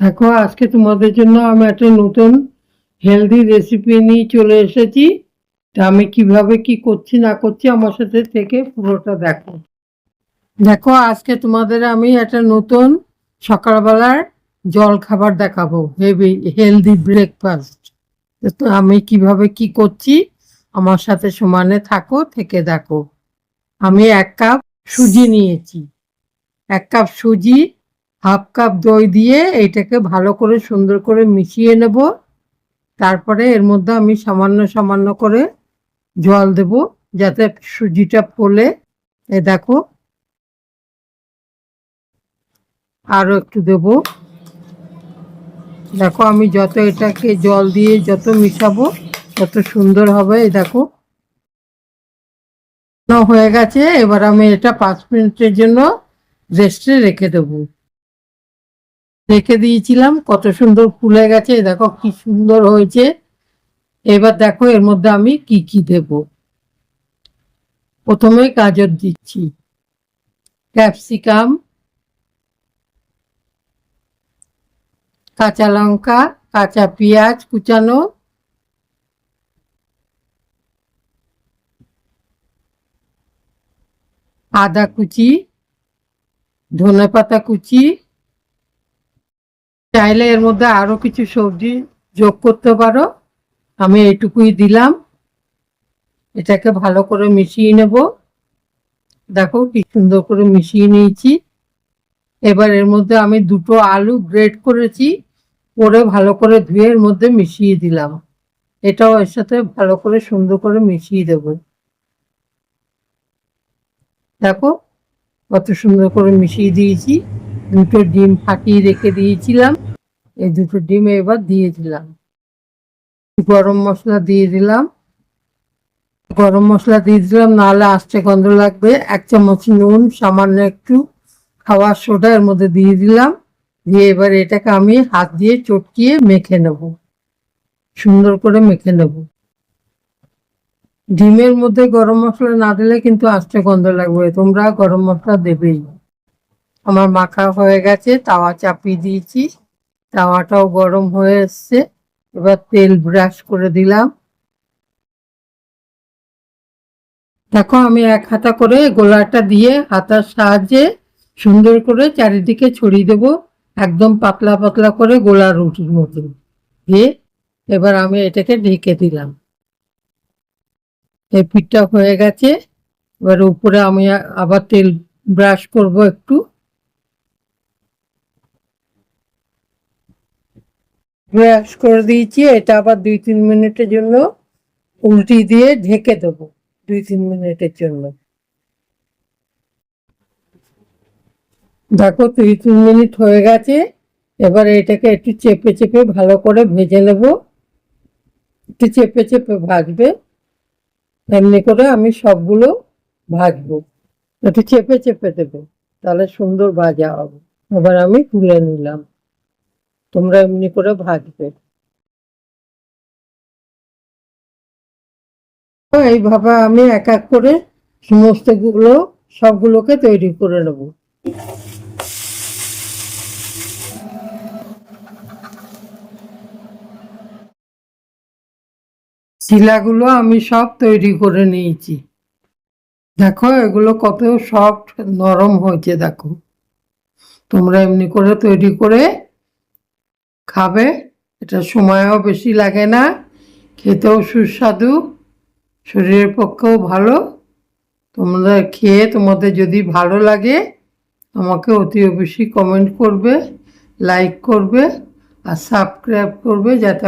দেখো, আজকে তোমাদের জন্য আমি একটা নতুন হেলদি রেসিপি নিয়ে চলে এসেছি। তা আমি কীভাবে কি করছি, না করছি, আমার সাথে থেকে পুরোটা দেখো। দেখো, আজকে তোমাদের আমি একটা নতুন সকালবেলার জল খাবার দেখাবো, হেভি হেলদি ব্রেকফাস্ট তো আমি কীভাবে কি করছি, আমার সাথে সমানে থাকো, থেকে দেখো। আমি এক কাপ সুজি নিয়েছি। এক কাপ সুজি হাফ কাপ দই দিয়ে এইটাকে ভালো করে সুন্দর করে মিশিয়ে নেব। তারপরে এর মধ্যে আমি সামান্য সামান্য করে জল দেব, যাতে সুজিটা ফোলে। এ দেখো আরও একটু দেব। দেখো, আমি যত এটাকে জল দিয়ে যত মিশাবো, তত সুন্দর হবে। এই দেখো, হয়ে গেছে। এবার আমি এটা পাঁচ মিনিটের জন্য রেস্টে রেখে দেবো। রেখে দিয়েছিলাম, কত সুন্দর ফুলে গেছে দেখো কি সুন্দর হয়েছে। এবার দেখো এর মধ্যে আমি কি কি দেব। প্রথমে গাজর দিচ্ছি, ক্যাপসিকাম, কাঁচা লঙ্কা, কাঁচা পেঁয়াজ কুচানো, আদা কুচি ধনে পাতা কুচি চাইলে এর মধ্যে আরও কিছু সবজি যোগ করতে পারো। আমি এইটুকুই দিলাম। এটাকে ভালো করে মিশিয়ে নেব। দেখো কি সুন্দর করে মিশিয়ে নিয়েছি। এবার এর মধ্যে আমি দুটো আলু গ্রেট করেছি করে ভালো করে ধুয়ে এর মধ্যে মিশিয়ে দিলাম। এটাও এর সাথে ভালো করে সুন্দর করে মিশিয়ে দেব। দেখো কত সুন্দর করে মিশিয়ে দিয়েছি। দুটো ডিম ফাটিয়ে রেখে দিয়েছিলাম। এই দুটো ডিম এবার দিয়ে দিলাম। গরম মশলা দিয়ে দিলাম। গরম মশলা দিয়ে দিলাম, নাহলে আস্তে গন্ধ লাগবে। এক চামচ নুন, সামান্য একটু খাওয়ার সোডা এর মধ্যে দিয়ে দিলাম। দিয়ে এবার এটাকে আমি হাত দিয়ে চটকিয়ে মেখে নেব। সুন্দর করে মেখে নেব। ডিমের মধ্যে গরম মশলা না দিলে কিন্তু আস্তে গন্ধ লাগবে। তোমরা গরম মশলা দেবেই। আমার মাখা হয়ে গেছে, তাওয়া চাপিয়ে দিয়েছি। তাওয়াটাও গরম হয়ে এসছে। এবার তেল ব্রাশ করে দিলাম। দেখো, আমি এক হাতা করে গোলাটা দিয়ে হাতার সাহায্যে সুন্দর করে চারিদিকে ছড়িয়ে দেব, একদম পাতলা পাতলা করে গোলা রুটির মতো দিয়ে এবার আমি এটাকে ঢেকে দিলাম। এই পিঠটা হয়ে গেছে। এবার উপরে আমি আবার তেল ব্রাশ করব একটু। ব্রাশ করে দিয়েছি, এটা আবার দুই তিন মিনিটের জন্য উল্টি দিয়ে ঢেকে দেবো, দুই তিন মিনিটের জন্য। দেখো দুই তিন মিনিট হয়ে গেছে, এবার এটাকে একটু চেপে চেপে ভালো করে ভেজে নেব। একটু চেপে চেপে ভাজবে এমনি করে আমি সবগুলো ভাজবো। একটু চেপে চেপে দেবে, তাহলে সুন্দর ভাজা হবে। এবার আমি তুলে নিলাম। তোমরা এমনি করে ভাজবে এইভাবে আমি এক এক করে সমস্তগুলো সবগুলোকে তৈরি করে নেব। শিলাগুলো আমি সব তৈরি করে নিয়েছি। দেখো, এগুলো কত সফট, নরম হয়েছে, দেখো। তোমরা এমনি করে তৈরি করে খাবে, এটা সময়ও বেশি লাগে না, খেতেও সুস্বাদু, শরীরের পক্ষেও ভালো। তোমরা খেয়ে তোমাদের যদি ভালো লাগে, আমাকে অতি অবশ্যই কমেন্ট করবে লাইক করবে, আর সাবস্ক্রাইব করবে যাতে